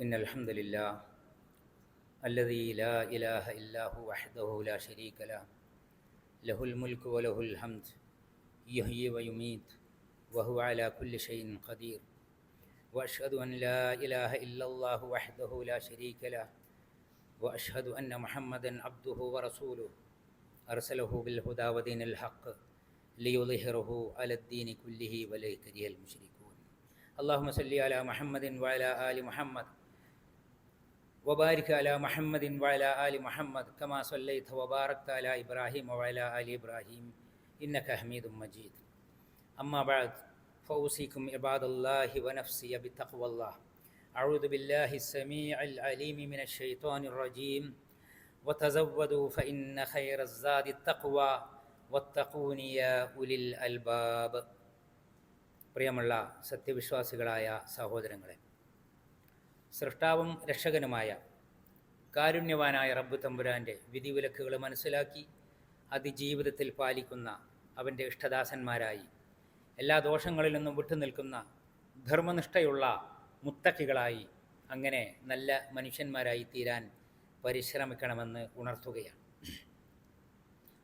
إن الحمد لله الذي لا إله إلا هو وحده لا شريك له. له الملك وله الحمد. يحيي ويميت. وهو على كل شيء قدير. وأشهد أن لا إله إلا الله وحده لا شريك له. وأشهد أن محمدا عبده ورسوله. أرسله بالهدى ودين الحق ليظهره على الدين كله كره المشركون. اللهم صل على محمد وعلى آل محمد. وبارك على محمد وعلى آل محمد كما صليت وباركت على إبراهيم وعلى آل إبراهيم إنك حميد مجيد أما بعد فأوصيكم عباد الله ونفسي بتقوى الله أعوذ بالله السميع العليم من الشيطان الرجيم وتزودوا فإن خير الزاد التقوى واتقون يا أولي الألباب പ്രിയമുള്ള സത്യവിശ്വാസികളായ സഹോദരങ്ങളെ സൃഷ്ടാവും രക്ഷകനുമായ കാരുണ്യവാനായ റബ്ബു തമ്പുരാന്റെ വിധിവിലക്കുകൾ മനസ്സിലാക്കി അതിജീവിതത്തിൽ പാലിക്കുന്ന അവന്റെ ഇഷ്ടദാസന്മാരായി. എല്ലാ ദോഷങ്ങളിൽ നിന്നും വിട്ടുനിൽക്കുന്ന ധർമ്മനിഷ്ഠയുള്ള മുത്തക്കികളായി അങ്ങനെ നല്ല മനുഷ്യന്മാരായി തീരാൻ പരിശ്രമിക്കണമെന്ന് ഉണർത്തുകയാണ്.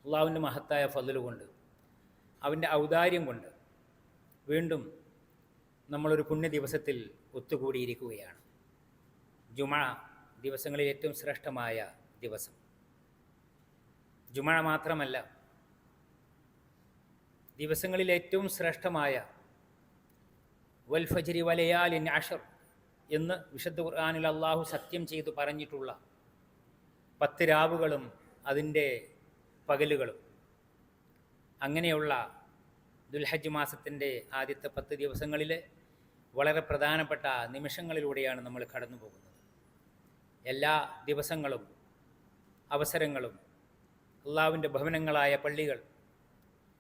അള്ളാഹുവിന്റെ മഹത്തായ ഫതിലുകൊണ്ട് അവന്റെ ഔദാര്യം കൊണ്ട് വീണ്ടും നമ്മളൊരു പുണ്യ ദിവസത്തിൽ ഒത്തുകൂടിയിരിക്കുകയാണ്. ജുമ ദിവസങ്ങളിൽ ഏറ്റവും ശ്രേഷ്ഠമായ ദിവസം. ജുമ മാത്രമല്ല ദിവസങ്ങളിൽ ഏറ്റവും ശ്രേഷ്ഠമായ വൽഫജരി വലയാലിൻ അഷർ എന്ന് വിശുദ്ധ ഖുർആാനിൽ അള്ളാഹു സത്യം ചെയ്തു പറഞ്ഞിട്ടുള്ള പത്ത് രാവുകളും അതിന്റെ പകലുകളും. അങ്ങനെയുള്ള ദുൽഹജ് മാസത്തിന്റെ ആദ്യത്തെ പത്ത് ദിവസങ്ങളിൽ വളരെ പ്രധാനപ്പെട്ട നിമിഷങ്ങളിലൂടെയാണ് നമ്മൾ കടന്നു പോകുന്നത് എല്ലാ ദിവസങ്ങളും അവസരങ്ങളും അള്ളാവിന്റെ ഭവനങ്ങളായ പള്ളികൾ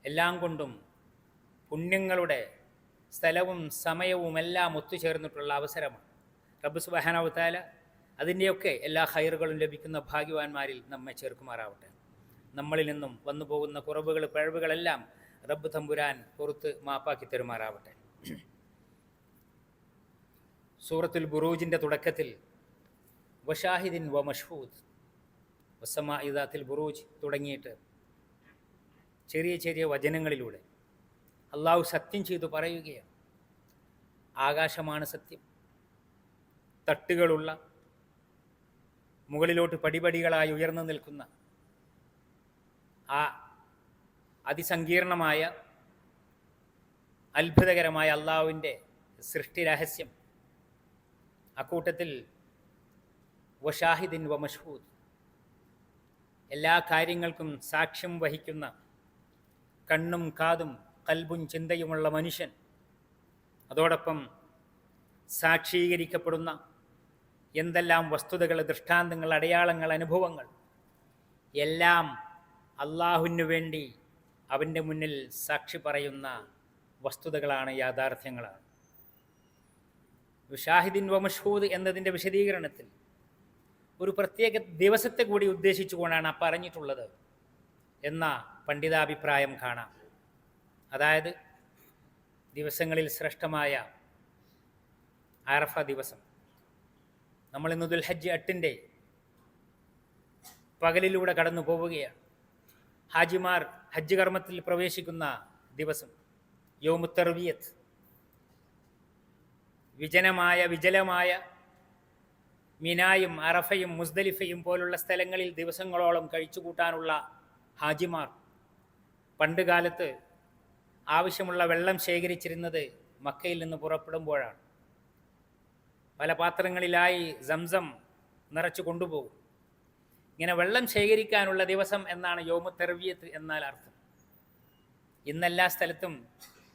എല്ലാം കൊണ്ടും പുണ്യങ്ങളുടെ സ്ഥലവും സമയവും എല്ലാം ഒത്തുചേർന്നിട്ടുള്ള അവസരമാണ്. റബ്ബ് സുബഹാനാവത്താല അതിന്റെയൊക്കെ എല്ലാ ഹൈറുകളും ലഭിക്കുന്ന ഭാഗ്യവാന്മാരിൽ നമ്മെ ചേർക്കുമാറാവട്ടെ. നമ്മളിൽ നിന്നും വന്നു പോകുന്ന കുറവുകൾ പിഴവുകളെല്ലാം റബ്ബ് തമ്പുരാൻ പുറത്ത് മാപ്പാക്കി തരുമാറാവട്ടെ. സൂറത്തുൽ ബുറൂജിന്റെ തുടക്കത്തിൽ വഷാഹിദിൻ വ മഷ്ഹൂദ് വസമ ഇദാത്തിൽ ബുറൂജ് തുടങ്ങിയിട്ട് ചെറിയ ചെറിയ വചനങ്ങളിലൂടെ അള്ളാഹു സത്യം ചെയ്തു പറയുകയാണ്. ആകാശമാണ് സത്യം. തട്ടുകളുള്ള മുകളിലോട്ട് പടിപടികളായി ഉയർന്നു നിൽക്കുന്ന ആ അതിസങ്കീർണമായ അത്ഭുതകരമായ അള്ളാഹുവിന്റെ സൃഷ്ടി രഹസ്യം അക്കൂട്ടത്തിൽ വഷാഹിദിൻ വ മഷ്ഹൂദ്. എല്ലാ കാര്യങ്ങൾക്കും സാക്ഷ്യം വഹിക്കുന്ന കണ്ണും കാതും കൽബും ചിന്തയുമുള്ള മനുഷ്യൻ. അതോടൊപ്പം സാക്ഷീകരിക്കപ്പെടുന്ന എന്തെല്ലാം വസ്തുതകൾ ദൃഷ്ടാന്തങ്ങൾ അടയാളങ്ങൾ അനുഭവങ്ങൾ എല്ലാം അള്ളാഹുവിനു വേണ്ടി അവന്റെ മുന്നിൽ സാക്ഷി പറയുന്ന വസ്തുതകളാണ് യാഥാർത്ഥ്യങ്ങളാണ്. ഷാഹിദിൻ വമഷൂദ് എന്നതിന്റെ വിശദീകരണത്തിൽ ഒരു പ്രത്യേക ദിവസത്തെ കൂടി ഉദ്ദേശിച്ചുകൊണ്ടാണ് പറഞ്ഞിട്ടുള്ളത് എന്ന പണ്ഡിതാഭിപ്രായം കാണാം. അതായത് ദിവസങ്ങളിൽ ശ്രേഷ്ഠമായ ആറഫ ദിവസം. നമ്മൾ ഇന്ന് ദുൽഹജ്ജ് എട്ടിന്റെ പകലിലൂടെ കടന്നു പോവുകയാണ്. ഹാജിമാർ ഹജ്ജ് കർമ്മത്തിൽ പ്രവേശിക്കുന്ന ദിവസം യോമുത്തർവിയത്ത്. വിജനമായ വിജലമായ മിനായും അറഫയും മുസ്ദലിഫയും പോലുള്ള സ്ഥലങ്ങളിൽ ദിവസങ്ങളോളം കഴിച്ചുകൂട്ടാനുള്ള ഹാജിമാർ. പണ്ട് കാലത്ത് ആവശ്യമുള്ള വെള്ളം ശേഖരിച്ചിരുന്നത് മക്കയിൽ നിന്ന് പുറപ്പെടുമ്പോഴാണ്. പല പാത്രങ്ങളിലായി സംസം നിറച്ചു കൊണ്ടുപോകും. ഇങ്ങനെ വെള്ളം ശേഖരിക്കാനുള്ള ദിവസം എന്നാണ് യോമ തെർവിയത്ത് എന്നാൽ അർത്ഥം. ഇന്നെല്ലാ സ്ഥലത്തും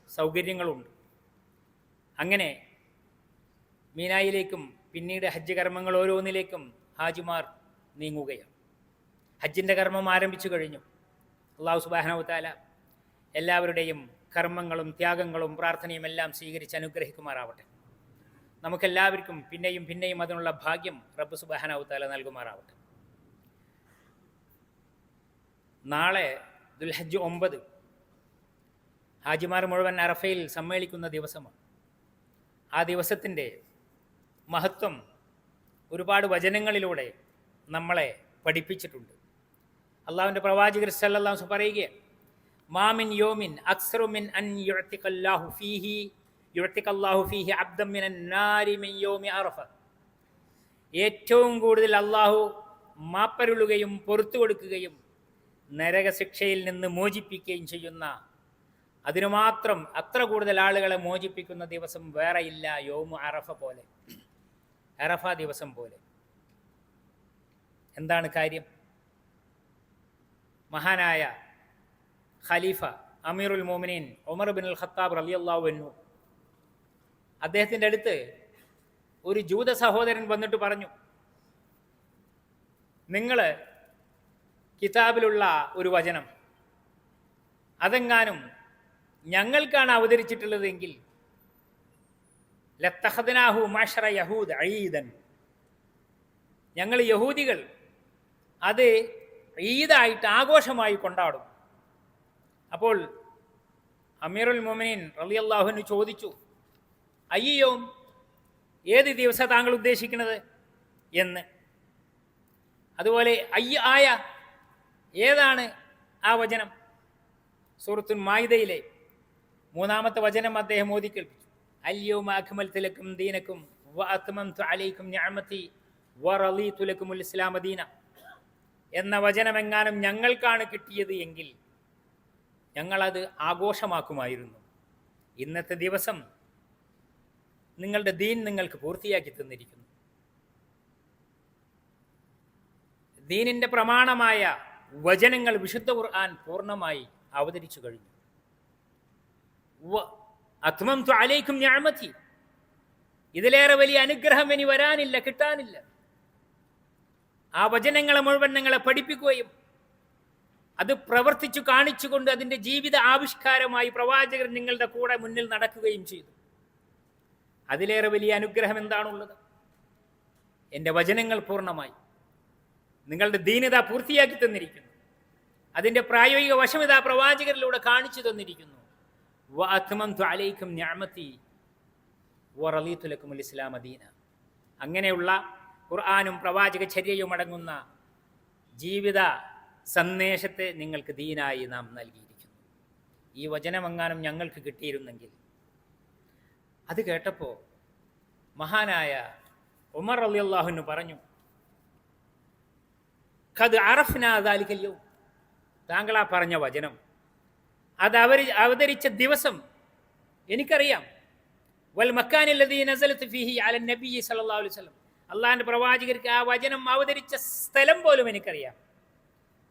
സൗകര്യങ്ങളുണ്ട്. അങ്ങനെ മീനായിലേക്കും പിന്നീട് ഹജ്ജ് കർമ്മങ്ങൾ ഓരോന്നിലേക്കും ഹാജിമാർ നീങ്ങുകയാണ്. ഹജ്ജിന്റെ കർമ്മം ആരംഭിച്ചു കഴിഞ്ഞു. അള്ളാഹു സുബാഹനവത്താല എല്ലാവരുടെയും കർമ്മങ്ങളും ത്യാഗങ്ങളും പ്രാർത്ഥനയും എല്ലാം സ്വീകരിച്ച് അനുഗ്രഹിക്കുമാറാവട്ടെ. നമുക്കെല്ലാവർക്കും പിന്നെയും പിന്നെയും അതിനുള്ള ഭാഗ്യം റബ്ബ് സുബാഹനവത്താല നൽകുമാറാവട്ടെ. നാളെ ദുൽഹജ്ജ് ഒമ്പത് ഹാജിമാർ മുഴുവൻ അറഫയിൽ സമ്മേളിക്കുന്ന ദിവസമാണ്. ആ ദിവസത്തിന്റെ മഹത്വം ഒരുപാട് വചനങ്ങളിലൂടെ നമ്മളെ പഠിപ്പിച്ചിട്ടുണ്ട്. അള്ളാഹുവിന്റെ പ്രവാചകർ സല്ലല്ലാഹു പറയുകയാണ് മാമിൻ യോമിൻ അക്സറുമിൻ അൻ യുഴത്തിക്കല്ലാഹു ഫീഹി യുഴത്തിക്കല്ലാഹു ഫീഹി അബ്ദമിൻ മിനൻ നാരി മിൻ യോമി അറഫ. ഏറ്റവും കൂടുതൽ അള്ളാഹു മാപ്പരുളുകയും പുറത്തു കൊടുക്കുകയും നരകശിക്ഷയിൽ നിന്ന് മോചിപ്പിക്കുകയും ചെയ്യുന്ന അതിനു മാത്രം അത്ര കൂടുതൽ ആളുകളെ മോചിപ്പിക്കുന്ന ദിവസം വേറെയില്ല യോമു അറഫ പോലെ. അറഫ ദിവസം പോലെ. എന്താണ് കാര്യം? മഹാനായ ഖലീഫ അമീറുൽ മോമിനീൻ ഒമർ ബിൻ അൽ ഖത്താബ് റലിയല്ലാഹു അൻഹു അദ്ദേഹത്തിന്റെ അടുത്ത് ഒരു ജൂത സഹോദരൻ വന്നിട്ട് പറഞ്ഞു നിങ്ങൾ കിതാബിലുള്ള ഒരു വചനം അതെങ്ങാനും ഞങ്ങൾക്കാണ് അവതരിച്ചിട്ടുള്ളതെങ്കിൽ ലത്തഹദനാഹു മാഷറ യഹൂദ് അഴീദൻ ഞങ്ങൾ യഹൂദികൾ അത് ഈദായിട്ട് ആഘോഷമായി കൊണ്ടാടും. അപ്പോൾ അമീറുൽ മൊമിനീൻ അള്ളാഹുവിന് ചോദിച്ചു അയ്യോ ഏത് ദിവസം താങ്കൾ ഉദ്ദേശിക്കുന്നത്? എന്ന്. അതുപോലെ അയ്യ ആയ ഏതാണ് ആ വചനം? സൂറത്തുൻ മായിദയിലെ മൂന്നാമത്തെ വചനം അദ്ദേഹം ഓതി കേൾപ്പിച്ചു അല്യോം അഖ്മൽ തിലക്കും ദീനക്കും അലൈക്കും എന്ന വചനമെങ്ങാനും ഞങ്ങൾക്കാണ് കിട്ടിയത് എങ്കിൽ ഞങ്ങളത് ആഘോഷമാക്കുമായിരുന്നു. ഇന്നത്തെ ദിവസം നിങ്ങളുടെ ദീൻ നിങ്ങൾക്ക് പൂർത്തിയാക്കി തന്നിരിക്കുന്നു. ദീനിന്റെ പ്രമാണമായ വചനങ്ങൾ വിശുദ്ധ ഖുർആൻ പൂർണമായി അവതരിച്ചു കഴിഞ്ഞു. അത്മം അലൈക്കും ഞാമത്തി. ഇതിലേറെ വലിയ അനുഗ്രഹം ഇനി വരാനില്ല കിട്ടാനില്ല. ആ വചനങ്ങളെ മുഴുവൻ നിങ്ങളെ പഠിപ്പിക്കുകയും അത് പ്രവർത്തിച്ചു കാണിച്ചുകൊണ്ട് അതിന്റെ ജീവിത ആവിഷ്കാരമായി പ്രവാചകർ നിങ്ങളുടെ കൂടെ മുന്നിൽ നടക്കുകയും ചെയ്തു. അതിലേറെ വലിയ അനുഗ്രഹം എന്താണുള്ളത്? എന്റെ വചനങ്ങൾ പൂർണമായി. നിങ്ങളുടെ ദീനത പൂർത്തിയാക്കി തന്നിരിക്കുന്നു. അതിന്റെ പ്രായോഗിക വശമിത പ്രവാചകരിലൂടെ കാണിച്ചു തന്നിരിക്കുന്നു. അലൈക്കും ഞാമത്തി വറലീത്തുലക്കും ഇസ്ലാം അദീന അങ്ങനെയുള്ള ഖുർആാനും പ്രവാചക ചര്യയും അടങ്ങുന്ന ജീവിത സന്ദേശത്തെ നിങ്ങൾക്ക് ദീനായി നാം നൽകിയിരിക്കുന്നു. ഈ വചനമെങ്ങാനും ഞങ്ങൾക്ക് കിട്ടിയിരുന്നെങ്കിൽ അത് കേട്ടപ്പോൾ മഹാനായ ഉമർ അലി അള്ളാഹുന് പറഞ്ഞു ഖദ് അറഫ്നാദാലിക്കല്ലോ താങ്കൾ ആ പറഞ്ഞ വചനം അത് അവരി അവതരിച്ച ദിവസം എനിക്കറിയാം. വൽ മക്കാനില്ലതീ നസലത്ത് ഫിഹി അല നബി സല്ലല്ലാഹു അലൈഹി അള്ളാഹിന്റെ പ്രവാചകർക്ക് ആ വചനം അവതരിച്ച സ്ഥലം പോലും എനിക്കറിയാം.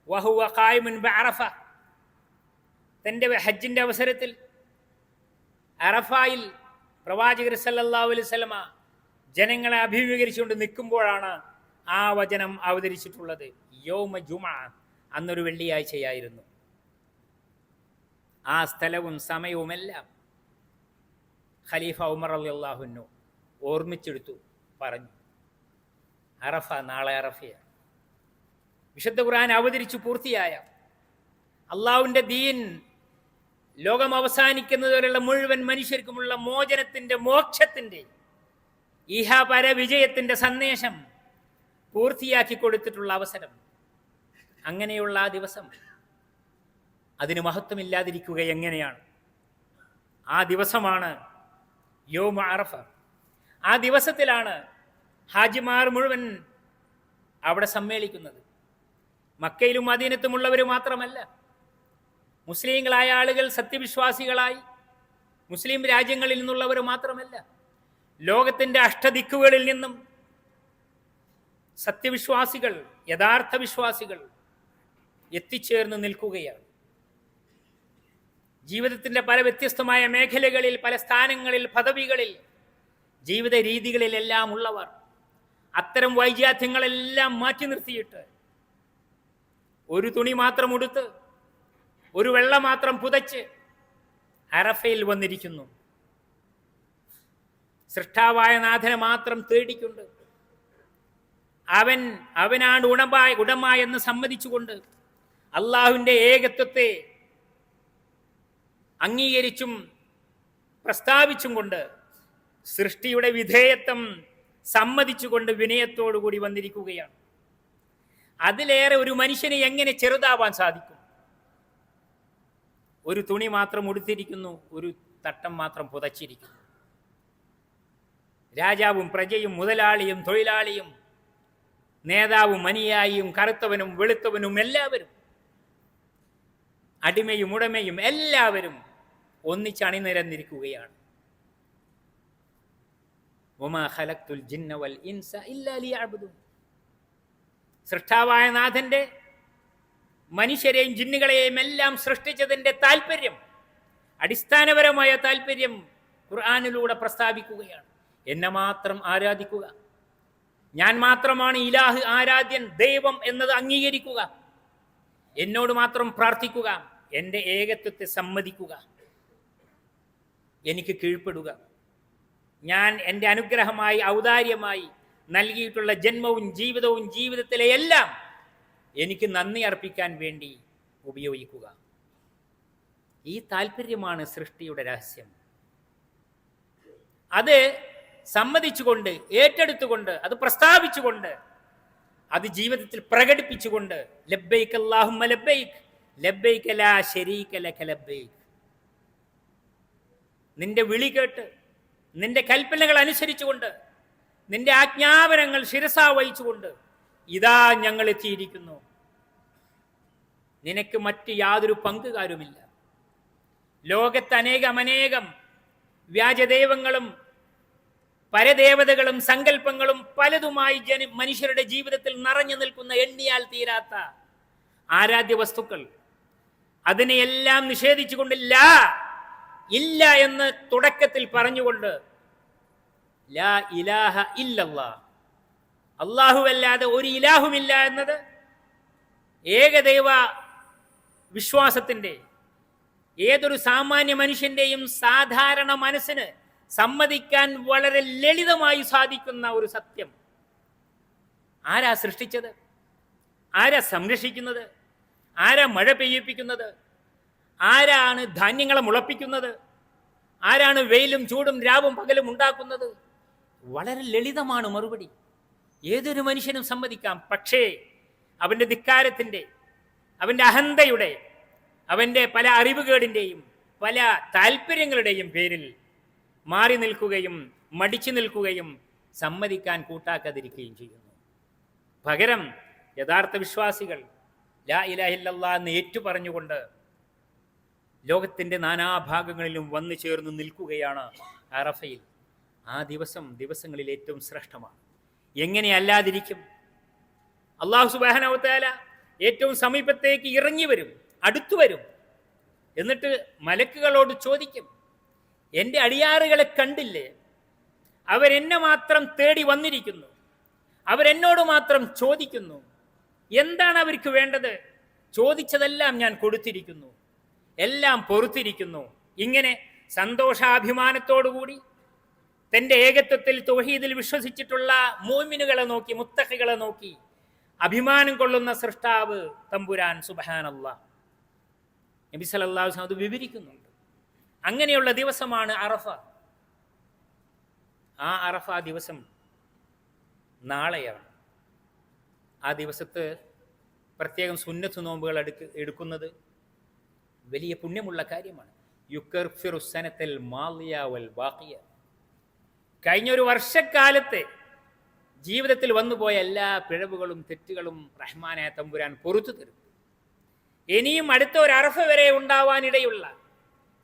വഹുവ ഖായിമുൻ ബഅറഫ തന്റെ ഹജ്ജിന്റെ അവസരത്തിൽ അറഫായിൽ പ്രവാചകർ സല്ലല്ലാഹു അലൈഹി വസല്ലമ ജനങ്ങളെ അഭിമുഖീകരിച്ചുകൊണ്ട് നിൽക്കുമ്പോഴാണ് ആ വചനം അവതരിച്ചിട്ടുള്ളത്. യോമ ജുമ അന്നൊരു വെള്ളിയാഴ്ചയായിരുന്നു. ആ സ്ഥലവും സമയവുമെല്ലാം ഖലീഫ ഉമർ അലി അള്ളാഹുനു ഓർമ്മിച്ചെടുത്തു പറഞ്ഞു. അറഫ നാളെ അറഫയാണ്. വിശുദ്ധ ഖുർആൻ അവതരിച്ചു പൂർത്തിയായ അള്ളാഹുവിന്റെ ദീൻ ലോകം അവസാനിക്കുന്നതുവരെയുള്ള മുഴുവൻ മനുഷ്യർക്കുമുള്ള മോചനത്തിന്റെ മോക്ഷത്തിന്റെ ഇഹാപര വിജയത്തിന്റെ സന്ദേശം പൂർത്തിയാക്കി കൊടുത്തിട്ടുള്ള അവസരം. അങ്ങനെയുള്ള ആ ദിവസം അതിന് മഹത്വമില്ലാതിരിക്കുക എങ്ങനെയാണ്? ആ ദിവസമാണ് യോമ അറഫ. ആ ദിവസത്തിലാണ് ഹാജിമാർ മുഴുവൻ അവിടെ സമ്മേളിക്കുന്നത്. മക്കയിലും അധീനത്തുമുള്ളവർ മാത്രമല്ല മുസ്ലിങ്ങളായ ആളുകൾ സത്യവിശ്വാസികളായി മുസ്ലിം രാജ്യങ്ങളിൽ നിന്നുള്ളവർ മാത്രമല്ല ലോകത്തിന്റെ അഷ്ടദിക്കുകളിൽ നിന്നും സത്യവിശ്വാസികൾ യഥാർത്ഥ വിശ്വാസികൾ എത്തിച്ചേർന്ന് നിൽക്കുകയാണ്. ജീവിതത്തിന്റെ പല വ്യത്യസ്തമായ മേഖലകളിൽ പല സ്ഥാനങ്ങളിൽ പദവികളിൽ ജീവിത രീതികളിലെല്ലാം ഉള്ളവർ അത്തരം വൈജാത്യങ്ങളെല്ലാം മാറ്റി നിർത്തിയിട്ട് ഒരു തുണി മാത്രം ഉടുത്ത് ഒരു വെള്ള മാത്രം പുതച്ച് അറഫയിൽ വന്നിരിക്കുന്നു. സൃഷ്ടാവായ നാഥനെ മാത്രം തേടിക്കൊണ്ട് അവൻ അവനാണ് ഉടമായ ഉടമ എന്ന് സമ്മതിച്ചുകൊണ്ട് അള്ളാഹുവിന്റെ ഏകത്വത്തെ അംഗീകരിച്ചും പ്രസ്താവിച്ചും കൊണ്ട് സൃഷ്ടിയുടെ വിധേയത്വം സമ്മതിച്ചുകൊണ്ട് വിനയത്തോടുകൂടി വന്നിരിക്കുകയാണ്. അതിലേറെ ഒരു മനുഷ്യനെ എങ്ങനെ ചെറുതാവാൻ സാധിക്കും? ഒരു തുണി മാത്രം ഉടുത്തിരിക്കുന്നു ഒരു തട്ടം മാത്രം പുതച്ചിരിക്കുന്നു. രാജാവും പ്രജയും മുതലാളിയും തൊഴിലാളിയും നേതാവും മനിയായിയും കറുത്തവനും വെളുത്തവനും എല്ലാവരും അടിമയും ഉടമയും എല്ലാവരും ഒന്നിച്ചണിനിരന്നിരിക്കുകയാണ് സൃഷ്ടാവായ നാഥന്റെ മനുഷ്യരെയും ജിന്നുകളെയും എല്ലാം സൃഷ്ടിച്ചതിന്റെ താല്പര്യം അടിസ്ഥാനപരമായ താല്പര്യം ഖുർആാനിലൂടെ പ്രസ്താവിക്കുകയാണ്. എന്നെ മാത്രം ആരാധിക്കുക. ഞാൻ മാത്രമാണ് ഇലാഹ് ആരാധ്യൻ ദൈവം എന്നത് അംഗീകരിക്കുക. എന്നോട് മാത്രം പ്രാർത്ഥിക്കുക. എന്റെ ഏകത്വത്തെ സമ്മതിക്കുക. എനിക്ക് കീഴ്പ്പെടുക. ഞാൻ എന്റെ അനുഗ്രഹമായി ഔദാര്യമായി നൽകിയിട്ടുള്ള ജന്മവും ജീവിതവും ജീവിതത്തിലെ എല്ലാം എനിക്ക് നന്ദി അർപ്പിക്കാൻ വേണ്ടി ഉപയോഗിക്കുക. ഈ താല്പര്യമാണ് സൃഷ്ടിയുടെ രഹസ്യം. അത് സമ്മതിച്ചുകൊണ്ട് ഏറ്റെടുത്തുകൊണ്ട് അത് പ്രസ്താവിച്ചുകൊണ്ട് അത് ജീവിതത്തിൽ പ്രകടിപ്പിച്ചുകൊണ്ട് ലബ്ബൈക്ക് അല്ലാഹുമ്മ ലബ്ബൈക്ക് ലബ്ബൈക്ക് ലാ ശരീക ലക ലബ്ബൈക്ക് നിന്റെ വിളി കേട്ട് നിന്റെ കൽപ്പനകൾ അനുസരിച്ചുകൊണ്ട് നിന്റെ ആജ്ഞാപനങ്ങൾ ശിരസാ വഹിച്ചുകൊണ്ട് ഇതാ ഞങ്ങൾ എത്തിയിരിക്കുന്നു. നിനക്ക് മറ്റ് യാതൊരു പങ്കുകാരുമില്ല. ലോകത്ത് അനേകം അനേകം വ്യാജദൈവങ്ങളും പരദേവതകളും സങ്കല്പങ്ങളും പലതുമായി ജന മനുഷ്യരുടെ ജീവിതത്തിൽ നിറഞ്ഞു നിൽക്കുന്ന എണ്ണിയാൽ തീരാത്ത ആരാധ്യ വസ്തുക്കൾ അതിനെയെല്ലാം നിഷേധിച്ചുകൊണ്ടില്ല. ഇല്ല എന്ന് തുടക്കത്തിൽ പറഞ്ഞുകൊണ്ട് ലാ ഇലാഹ ഇല്ലല്ലാ അല്ലാഹുവല്ലാതെ ഒരു ഇലാഹുമില്ല എന്നത് ഏകദൈവ വിശ്വാസത്തിന്റെ ഏതൊരു സാമാന്യ മനുഷ്യന്റെയും സാധാരണ മനസ്സിന് സമ്മതിക്കാൻ വളരെ ലളിതമായി സാധിക്കുന്ന ഒരു സത്യം. ആരാ സൃഷ്ടിച്ചത്? ആരാ സംരക്ഷിക്കുന്നത്? ആരാ മഴ പെയ്യിപ്പിക്കുന്നത്? ആരാണ് ധാന്യങ്ങളെ മുളപ്പിക്കുന്നത്? ആരാണ് വെയിലും ചൂടും രാവും പകലും ഉണ്ടാക്കുന്നത്? വളരെ ലളിതമാണ് മറുപടി. ഏതൊരു മനുഷ്യനും സമ്മതിക്കാം. പക്ഷേ അവന്റെ ധിക്കാരത്തിന്റെ അവന്റെ അഹന്തയുടെ അവന്റെ പല അറിവുകേടിന്റെയും പല താല്പര്യങ്ങളുടെയും പേരിൽ മാറി നിൽക്കുകയും മടിച്ചു നിൽക്കുകയും സമ്മതിക്കാൻ കൂട്ടാക്കാതിരിക്കുകയും ചെയ്യുന്നു. പകരം യഥാർത്ഥ വിശ്വാസികൾ ലാ ഇലാഹില്ല എന്ന് ഏറ്റു പറഞ്ഞുകൊണ്ട് ലോകത്തിന്റെ നാനാഭാഗങ്ങളിലും വന്നു ചേർന്ന് നിൽക്കുകയാണ് അറഫയിൽ. ആ ദിവസം ദിവസങ്ങളിൽ ഏറ്റവും ശ്രേഷ്ഠമാണ്. എങ്ങനെ അല്ലാതിരിക്കും? അള്ളാഹു സുബാനവത്താല ഏറ്റവും സമീപത്തേക്ക് ഇറങ്ങി വരും അടുത്തു വരും. എന്നിട്ട് മലക്കുകളോട് ചോദിക്കും എന്റെ അടിയാറുകളെ കണ്ടില്ലേ? അവരെന്നെ മാത്രം തേടി വന്നിരിക്കുന്നു. അവരെന്നോട് മാത്രം ചോദിക്കുന്നു. എന്താണ് അവർക്ക് വേണ്ടത്? ചോദിച്ചതെല്ലാം ഞാൻ കൊടുത്തിരിക്കുന്നു. എല്ലാം പൊറുത്തിരിക്കുന്നു. ഇങ്ങനെ സന്തോഷാഭിമാനത്തോടുകൂടി തന്റെ ഏകത്വത്തിൽ തൊഹീദിൽ വിശ്വസിച്ചിട്ടുള്ള മോമിനുകളെ നോക്കി മുത്തഹികളെ നോക്കി അഭിമാനം കൊള്ളുന്ന സൃഷ്ടാവ് തമ്പുരാൻ സുബഹാനല്ല നബി സല്ലല്ലാഹു അലൈഹി അത് വിവരിക്കുന്നുണ്ട്. അങ്ങനെയുള്ള ദിവസമാണ് അറഫ. ആ അറഫ ദിവസം നാളെയാണ്. ആ ദിവസത്ത് പ്രത്യേകം സുന്നത്ത് നോമ്പുകൾ എടുക്ക് എടുക്കുന്നത് വലിയ പുണ്യമുള്ള കാര്യമാണ്. യുക്കർഫിറുസനത്തിൽ മാലിയ വൽ ബാക്കിയ കഴിഞ്ഞ ഒരു വർഷക്കാലത്തെ ജീവിതത്തിൽ വന്നുപോയ എല്ലാ പിഴവുകളും തെറ്റുകളും റഹ്മാനായ തമ്പുരാൻ പൊറത്തു തരും ഇനിയും അടുത്ത ഒരു അറഫ വരെ ഉണ്ടാവാനിടയുള്ള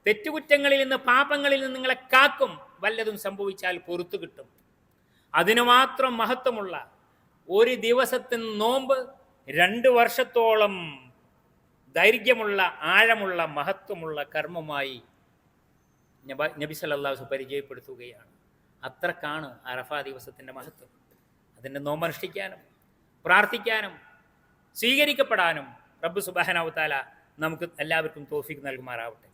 തെറ്റുകുറ്റങ്ങളിൽ നിന്ന് പാപങ്ങളിൽ നിന്ന് നിങ്ങളെ കാക്കും വല്ലതും സംഭവിച്ചാൽ പൊറത്തു കിട്ടും. അതിനു മാത്രം മഹത്വമുള്ള ഒരു ദിവസത്തിന് നോമ്പ് രണ്ട് വർഷത്തോളം ദൈർഘ്യമുള്ള ആഴമുള്ള മഹത്വമുള്ള കർമ്മമായി നബ- പരിചയപ്പെടുത്തുകയാണ്. അത്രക്കാണ് അറഫ ദിവസത്തിന്റെ മഹത്വം. അതിന്റെ നോമനുഷ്ഠിക്കാനും പ്രാർത്ഥിക്കാനും സ്വീകരിക്കപ്പെടാനും റബ്ബ് സുബാനാവുത്താല നമുക്ക് എല്ലാവർക്കും തോഫിക്ക് നൽകുമാറാവട്ടെ.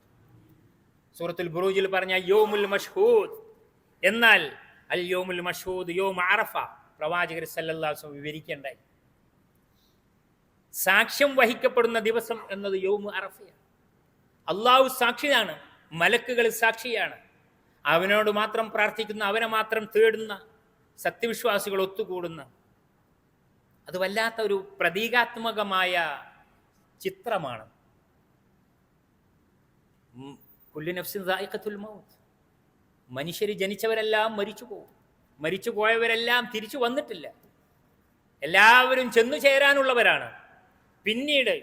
സൂറത്തുൽ ബുറൂജിൽ പറഞ്ഞ യോമുൽ മഷ്ഹൂദ്. എന്നാൽ അൽ യോമുൽ മഷ്ഹൂദ് യോം അറഫ. പ്രവാചകർ സല്ലല്ലാഹു വിവരിക്കേണ്ടായി. സാക്ഷ്യം വഹിക്കപ്പെടുന്ന ദിവസം എന്നത് യോമു അറഫയാണ് അള്ളാഹു സാക്ഷിയാണ് മലക്കുകൾ സാക്ഷിയാണ്. അവനോട് മാത്രം പ്രാർത്ഥിക്കുന്ന അവനെ മാത്രം തേടുന്ന സത്യവിശ്വാസികൾ ഒത്തുകൂടുന്ന. അത് വല്ലാത്ത ഒരു പ്രതീകാത്മകമായ ചിത്രമാണ്. മൗത്ത്. മനുഷ്യർ ജനിച്ചവരെല്ലാം മരിച്ചു പോകും മരിച്ചു പോയവരെല്ലാം തിരിച്ചു വന്നിട്ടില്ല. എല്ലാവരും ചെന്നു ചേരാനുള്ളവരാണ്. പിന്നീട്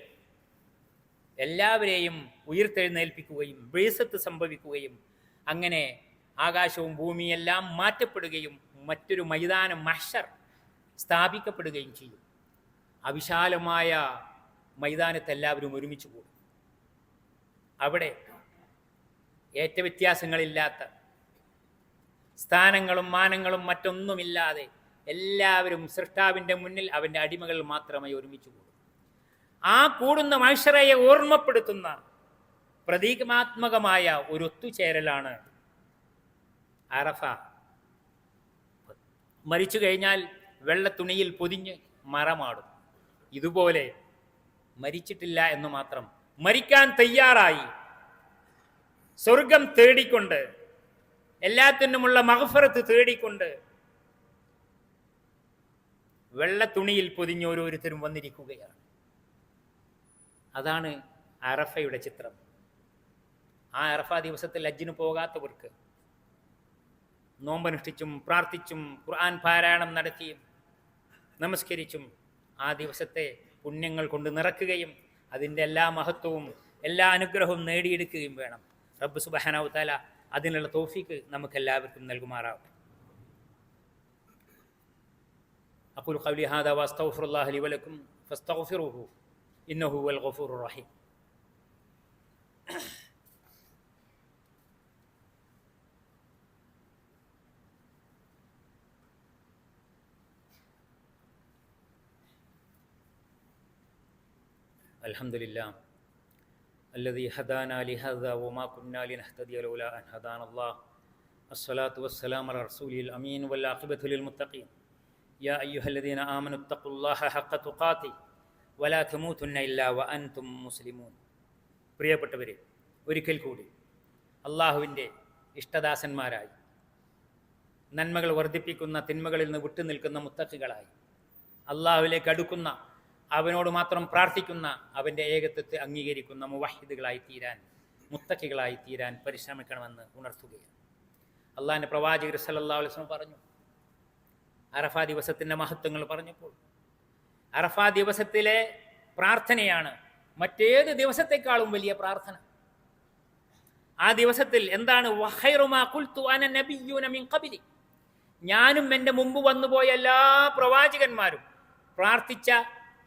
എല്ലാവരെയും ഉയർത്തെഴുന്നേൽപ്പിക്കുകയും ബേസത്ത് സംഭവിക്കുകയും അങ്ങനെ ആകാശവും ഭൂമിയെല്ലാം മാറ്റപ്പെടുകയും മറ്റൊരു മൈതാനം മഷർ സ്ഥാപിക്കപ്പെടുകയും ചെയ്യും. അവിശാലമായ മൈതാനത്ത് എല്ലാവരും ഒരുമിച്ച് കൂടും. അവിടെ ഏറ്റവ്യത്യാസങ്ങളില്ലാത്ത സ്ഥാനങ്ങളും മാനങ്ങളും മറ്റൊന്നുമില്ലാതെ എല്ലാവരും സൃഷ്ടാവിന്റെ മുന്നിൽ അവന്റെ അടിമകൾ മാത്രമായി ഒരുമിച്ച് കൂടും. ആ കൂടുന്ന മനുഷ്യരെ ഓർമ്മപ്പെടുത്തുന്ന പ്രതീകാത്മകമായ ഒരു ഒത്തുചേരലാണ് അറഫ. മരിച്ചു കഴിഞ്ഞാൽ വെള്ളത്തുണിയിൽ പൊതിഞ്ഞ് മറമാടും. ഇതുപോലെ മരിച്ചിട്ടില്ല എന്ന് മാത്രം മരിക്കാൻ തയ്യാറായി. സ്വർഗം തേടിക്കൊണ്ട് എല്ലാത്തിനുമുള്ള മഹഫറത്ത് തേടിക്കൊണ്ട് വെള്ളത്തുണിയിൽ പൊതിഞ്ഞ് ഓരോരുത്തരും വന്നിരിക്കുകയാണ്. അതാണ് അറഫയുടെ ചിത്രം ആ അറഫ ദിവസത്തിൽ അജ്ജിന് പോകാത്തവർക്ക് നോമ്പനുഷ്ഠിച്ചും പ്രാർത്ഥിച്ചും ഖുർആൻ പാരായണം നടത്തിയും നമസ്കരിച്ചും ആ ദിവസത്തെ പുണ്യങ്ങൾ കൊണ്ട് നിറക്കുകയും അതിൻ്റെ എല്ലാ മഹത്വവും എല്ലാ അനുഗ്രഹവും നേടിയെടുക്കുകയും വേണം റബ്ബ് സുബഹാനാവു താല അതിനുള്ള തോഫിക്ക് നമുക്കെല്ലാവർക്കും നൽകുമാറാവട്ടെ أقول قولي هذا وأستغفر الله لي ولكم فاستغفروه إنه هو الغفور الرحيم. الحمد لله الذي هدانا لهذا وما كنا لنهتدي لولا أن هدانا الله. الصلاة والسلام على رسوله الأمين والعاقبة للمتقين. يا أيها الذين آمنوا اتقوا الله حق تقاته. വലാ ഖുമൂത്തുന്ന വ അൻ തും മുസ്ലിമൂൻ. പ്രിയപ്പെട്ടവരെ ഒരിക്കൽ കൂടി അള്ളാഹുവിന്റെ ഇഷ്ടദാസന്മാരായി നന്മകൾ വർദ്ധിപ്പിക്കുന്ന തിന്മകളിൽ നിന്ന് വിട്ടുനിൽക്കുന്ന മുത്തക്കുകളായി അള്ളാഹുവിലേക്ക് അടുക്കുന്ന അവനോട് മാത്രം പ്രാർത്ഥിക്കുന്ന അവന്റെ ഏകത്വത്തെ അംഗീകരിക്കുന്ന മുവാഹിദുകളായി തീരാൻ മുത്തക്കികളായി തീരാൻ പരിശ്രമിക്കണമെന്ന് ഉണർത്തുകയാണ്. അള്ളാഹിന്റെ പ്രവാചകർ സല്ലാ അലിസ്ലം പറഞ്ഞു അറഫാ ദിവസത്തിന്റെ മഹത്വങ്ങൾ പറഞ്ഞപ്പോൾ അറഫ ദിവസത്തിലെ പ്രാർത്ഥനയാണ്. മറ്റേത് ദിവസത്തെക്കാളും വലിയ പ്രാർത്ഥന. ആ ദിവസത്തിൽ എന്താണ്? ഞാനും എന്റെ മുമ്പ് വന്നുപോയ എല്ലാ പ്രവാചകന്മാരും പ്രാർത്ഥിച്ച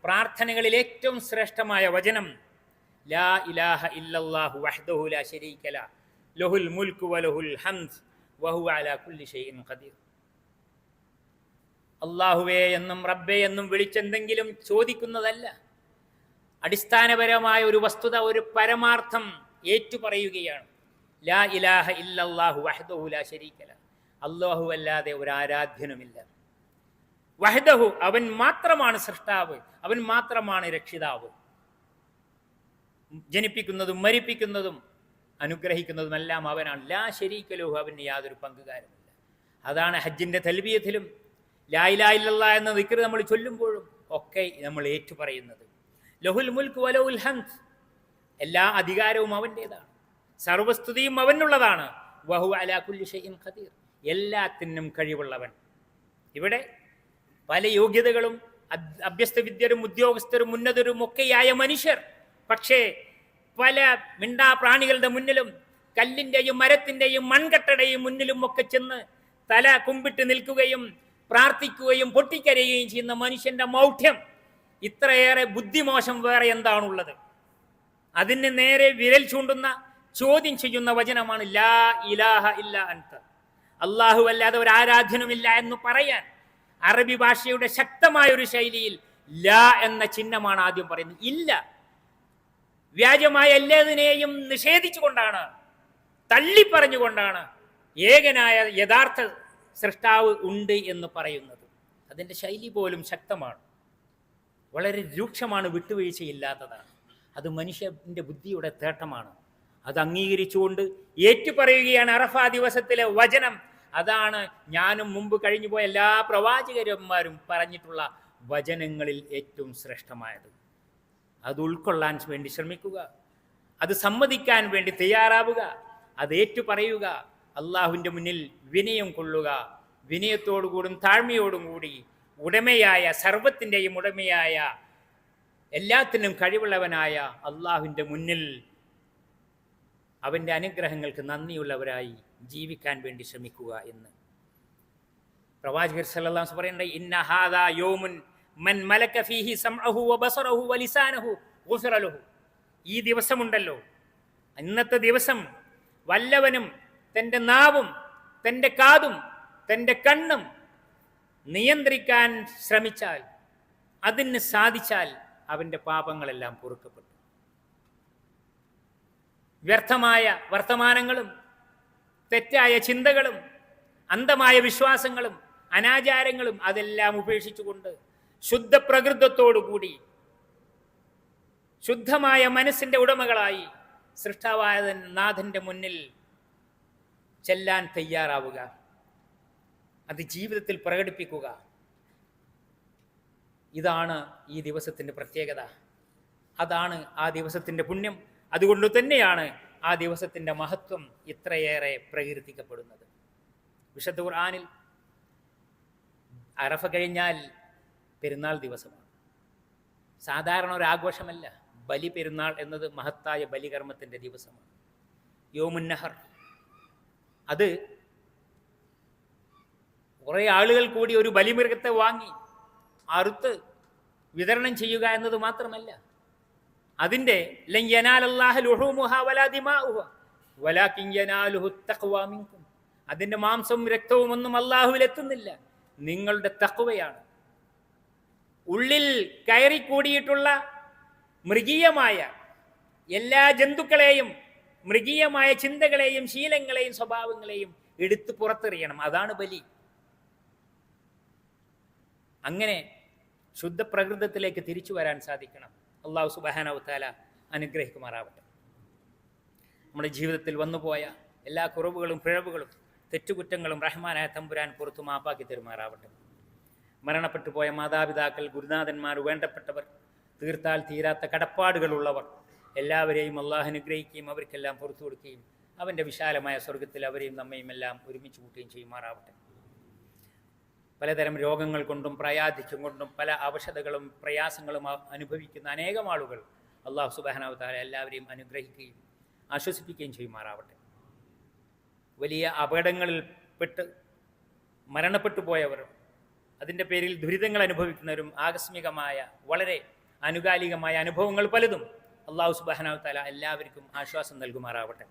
പ്രാർത്ഥനകളിൽ ഏറ്റവും ശ്രേഷ്ഠമായ വചനം ലാ ഇലാഹ ഇല്ലല്ലാഹു വഹ്ദഹു ലാ ശരീക ലഹുൽ മുൽക്കു വലഹുൽ ഹംദ് വഹുവ അലാ കുല്ലി ഷൈഇൻ ഖദീർ. അള്ളാഹുവേ എന്നും റബ്ബേ എന്നും വിളിച്ചെന്തെങ്കിലും ചോദിക്കുന്നതല്ല. അടിസ്ഥാനപരമായ ഒരു വസ്തുത ഒരു പരമാർത്ഥം ഏറ്റുപറയുകയാണ്. ലാ ഇലാഹ ഇല്ലല്ലാഹു വഹ്ദഹു ലാ ശരീക്കല അല്ലാഹു അല്ലാതെ ഒരു ആരാധ്യനുമില്ല. വഹദഹു അവൻ മാത്രമാണ് സൃഷ്ടാവ് അവൻ മാത്രമാണ് രക്ഷിതാവ്. ജനിപ്പിക്കുന്നതും മരിപ്പിക്കുന്നതും അനുഗ്രഹിക്കുന്നതുമെല്ലാം അവനാണ്. ലാ ശരീക്കലോഹു അവന് യാതൊരു പങ്കുകാരമില്ല. അതാണ് ഹജ്ജിന്റെ തൽബിയത്തിലും ലായിലായില്ല എന്ന ദിക്കർ നമ്മൾ ചൊല്ലുമ്പോഴും ഒക്കെ നമ്മൾ ഏറ്റുപറയുന്നത്. ലഹുൽ മുൽക്ക് വലവുൽ ഹംദ്. എല്ലാ അധികാരവും അവന്റേതാണ്. സർവസ്തുതിയും അവനുള്ളതാണ്. വഹു അലാ കുല്ലി ഷൈഇൻ ഖദീർ. എല്ലാത്തിനും കഴിവുള്ളവൻ. ഇവിടെ പല യോഗ്യതകളും അഭ്- അഭ്യസ്ത വിദ്യരും ഉദ്യോഗസ്ഥരും ഉന്നതരും ഒക്കെയായ മനുഷ്യർ. പക്ഷേ പല മിണ്ടാ പ്രാണികളുടെ മുന്നിലും കല്ലിന്റെയും മരത്തിന്റെയും മൺകട്ടടയും മുന്നിലും ഒക്കെ ചെന്ന് തല കുമ്പിട്ട് നിൽക്കുകയും പ്രാർത്ഥിക്കുകയും പൊട്ടിക്കരയുകയും ചെയ്യുന്ന മനുഷ്യന്റെ മൗഢ്യം ഇത്രയേറെ ബുദ്ധിമോശം വേറെ എന്താണുള്ളത്? അതിന് നേരെ വിരൽ ചൂണ്ടുന്ന ചോദ്യം ചെയ്യുന്ന വചനമാണ് ലാ ഇലാഹ ഇല്ല അൻത. അള്ളാഹു അല്ലാതെ ഒരു ആരാധ്യനുമില്ല എന്ന് പറയാൻ അറബി ഭാഷയുടെ ശക്തമായ ഒരു ശൈലിയിൽ ലാ എന്ന ചിഹ്നമാണ് ആദ്യം പറയുന്നത്. ഇല്ല. വ്യാജമായ എല്ലാതിനെയും നിഷേധിച്ചുകൊണ്ടാണ് തള്ളിപ്പറഞ്ഞുകൊണ്ടാണ് ഏകനായ യഥാർത്ഥ സൃഷ്ടാവ് ഉണ്ട് എന്ന് പറയുന്നത്. അതിന്റെ ശൈലി പോലും ശക്തമാണ്. വളരെ രൂക്ഷമാണ് വിട്ടുവീഴ്ചയില്ലാത്തതാണ്. അത് മനുഷ്യന്റെ ബുദ്ധിയുടെ തേട്ടമാണ്. അത് അംഗീകരിച്ചുകൊണ്ട് ഏറ്റുപറയുകയാണ് അറഫ ദിവസത്തിലെ വചനം. അതാണ് ഞാനും മുമ്പ് കഴിഞ്ഞു പോയ എല്ലാ പ്രവാചകന്മാരും പറഞ്ഞിട്ടുള്ള വചനങ്ങളിൽ ഏറ്റവും ശ്രേഷ്ഠമായത്. അത് ഉൾക്കൊള്ളാൻ വേണ്ടി ശ്രമിക്കുക. അത് സമ്മതിക്കാൻ വേണ്ടി തയ്യാറാവുക. അത് ഏറ്റു പറയുക അള്ളാഹുവിന്റെ മുന്നിൽ വിനയം കൊള്ളുക വിനയത്തോടുകൂടും താഴ്മയോടും കൂടി ഉടമയായ സർവത്തിന്റെയും ഉടമയായ എല്ലാത്തിനും കഴിവുള്ളവനായ അള്ളാഹുവിന്റെ മുന്നിൽ അവന്റെ അനുഗ്രഹങ്ങൾക്ക് നന്ദിയുള്ളവരായി ജീവിക്കാൻ വേണ്ടി ശ്രമിക്കുക എന്ന്. പ്രവാചകർ സല്ലാസ് പറയണ്ട ഇന്ന ഹാദാ യോമുൻ മൻ മലക ഫീഹി സംഅഹു വബസറഹു വലിസാനഹു ഗുഫിറ ലഹു. ഈ ദിവസമുണ്ടല്ലോ. ഇന്നത്തെ ദിവസം വല്ലവനും തന്റെ നാവും തന്റെ കാതും തന്റെ കണ്ണും നിയന്ത്രിക്കാൻ ശ്രമിച്ചാൽ അതിന് സാധിച്ചാൽ അവന്റെ പാപങ്ങളെല്ലാം പൊറുക്കപ്പെട്ടു. വ്യർത്ഥമായ വർത്തമാനങ്ങളും തെറ്റായ ചിന്തകളും അന്ധമായ വിശ്വാസങ്ങളും അനാചാരങ്ങളും അതെല്ലാം ഉപേക്ഷിച്ചുകൊണ്ട് ശുദ്ധ പ്രകൃതത്തോടുകൂടി ശുദ്ധമായ മനസ്സിന്റെ ഉടമകളായി സൃഷ്ടാവായ നാഥന്റെ മുന്നിൽ ചെല്ലാൻ തയ്യാറാവുക. അത് ജീവിതത്തിൽ പ്രകടിപ്പിക്കുക. ഇതാണ് ഈ ദിവസത്തിന്റെ പ്രത്യേകത. അതാണ് ആ ദിവസത്തിന്റെ പുണ്യം. അതുകൊണ്ട് തന്നെയാണ് ആ ദിവസത്തിന്റെ മഹത്വം ഇത്രയേറെ പ്രകീർത്തിക്കപ്പെടുന്നത്. വിശുദ്ധ ഖുർആാനിൽ അറഫ കഴിഞ്ഞാൽ പെരുന്നാൾ ദിവസമാണ്. സാധാരണ ഒരു ആഘോഷമല്ല. ബലി പെരുന്നാൾ എന്നത് മഹത്തായ ബലികർമ്മത്തിന്റെ ദിവസമാണ്. യോമുന്നഹർ അത് കുറേ ആളുകൾ കൂടി ഒരു ബലിമൃഗത്തെ വാങ്ങി അറുത്ത് വിതരണം ചെയ്യുക എന്നത് മാത്രമല്ല. അതിന്റെ അതിന്റെ മാംസവും രക്തവും ഒന്നും അള്ളാഹുവിൽ എത്തുന്നില്ല. നിങ്ങളുടെ തക്കുവയാണ് ഉള്ളിൽ കയറി കൂടിയിട്ടുള്ള മൃഗീയമായ എല്ലാ ജന്തുക്കളെയും മൃഗീയമായ ചിന്തകളെയും ശീലങ്ങളെയും സ്വഭാവങ്ങളെയും എടുത്ത് പുറത്തെറിയണം. അതാണ് ബലി. അങ്ങനെ ശുദ്ധ പ്രകൃതത്തിലേക്ക് തിരിച്ചു വരാൻ സാധിക്കണം. അള്ളാഹു സുബാനവത്താല അനുഗ്രഹിക്കുമാറാവട്ടെ. നമ്മുടെ ജീവിതത്തിൽ വന്നുപോയ എല്ലാ കുറവുകളും പിഴവുകളും തെറ്റുകുറ്റങ്ങളും റഹ്മാനായ തമ്പുരാൻ പുറത്തു മാപ്പാക്കി തരുമാറാവട്ടെ. മരണപ്പെട്ടു പോയ മാതാപിതാക്കൾ ഗുരുനാഥന്മാർ വേണ്ടപ്പെട്ടവർ തീർത്താൽ തീരാത്ത കടപ്പാടുകളുള്ളവർ എല്ലാവരെയും അള്ളാഹ് അനുഗ്രഹിക്കുകയും അവർക്കെല്ലാം പുറത്തു കൊടുക്കുകയും അവന്റെ വിശാലമായ സ്വർഗത്തിൽ അവരെയും നമ്മയും എല്ലാം ഒരുമിച്ച് കൂട്ടുകയും ചെയ്യുമാറാവട്ടെ. പലതരം രോഗങ്ങൾ കൊണ്ടും പ്രയാധിക്യം കൊണ്ടും പല അവശതകളും പ്രയാസങ്ങളും അനുഭവിക്കുന്ന അനേകം ആളുകൾ അള്ളാഹു സുബാനാവതാര എല്ലാവരെയും അനുഗ്രഹിക്കുകയും ആശ്വസിപ്പിക്കുകയും ചെയ്യുമാറാവട്ടെ. വലിയ അപകടങ്ങളിൽ പെട്ട് മരണപ്പെട്ടു പോയവർ അതിന്റെ പേരിൽ ദുരിതങ്ങൾ അനുഭവിക്കുന്നവരും ആകസ്മികമായ വളരെ ആനുകാലികമായ അനുഭവങ്ങൾ പലതും അള്ളാഹു സുബാനാവതാല എല്ലാവർക്കും ആശ്വാസം നൽകുമാറാവട്ടെ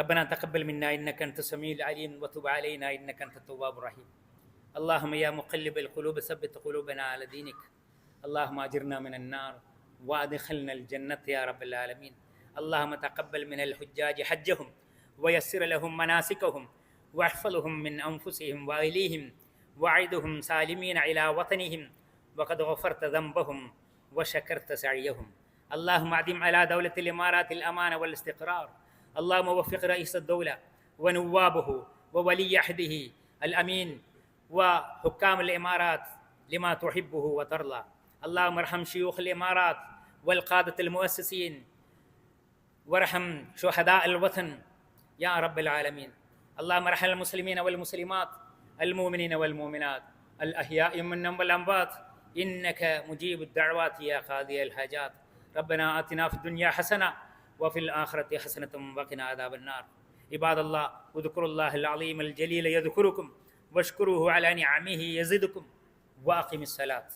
ربنا تقبل منا انك انت السميع العليم وتب علينا انك انت التواب الرحيم اللهم يا مقلب القلوب ثبت قلوبنا على دينك اللهم اجرنا من النار وادخلنا الجنه يا رب العالمين اللهم تقبل من الحجاج حجهم ويسر لهم مناسكهم واحفظهم من انفسهم واهليهم وعدهم سالمين الى وطنهم وقد غفرت ذنبهم وشكرت سعيهم. اللهم اعدم على دولة الإمارات الأمان والاستقرار. اللهم وفق رئيس الدولة ونوابه وولي عهده الأمين وحكام الإمارات لما تحبه وترضى. اللهم ارحم شيوخ الإمارات والقادة المؤسسين وارحم شهداء الوطن. يا رب العالمين. اللهم ارحم المسلمين والمسلمات المؤمنين والمؤمنات الأحياء منهم والأموات إنك مجيب الدعوات يا قاضي الحاجات. ربنا آتنا في الدنيا حسنة وفي الآخرة حسنة وقنا عذاب النار. عباد الله اذكروا الله العظيم الجليل يذكركم واشكروه على نعمه يزدكم وأقم الصلاة.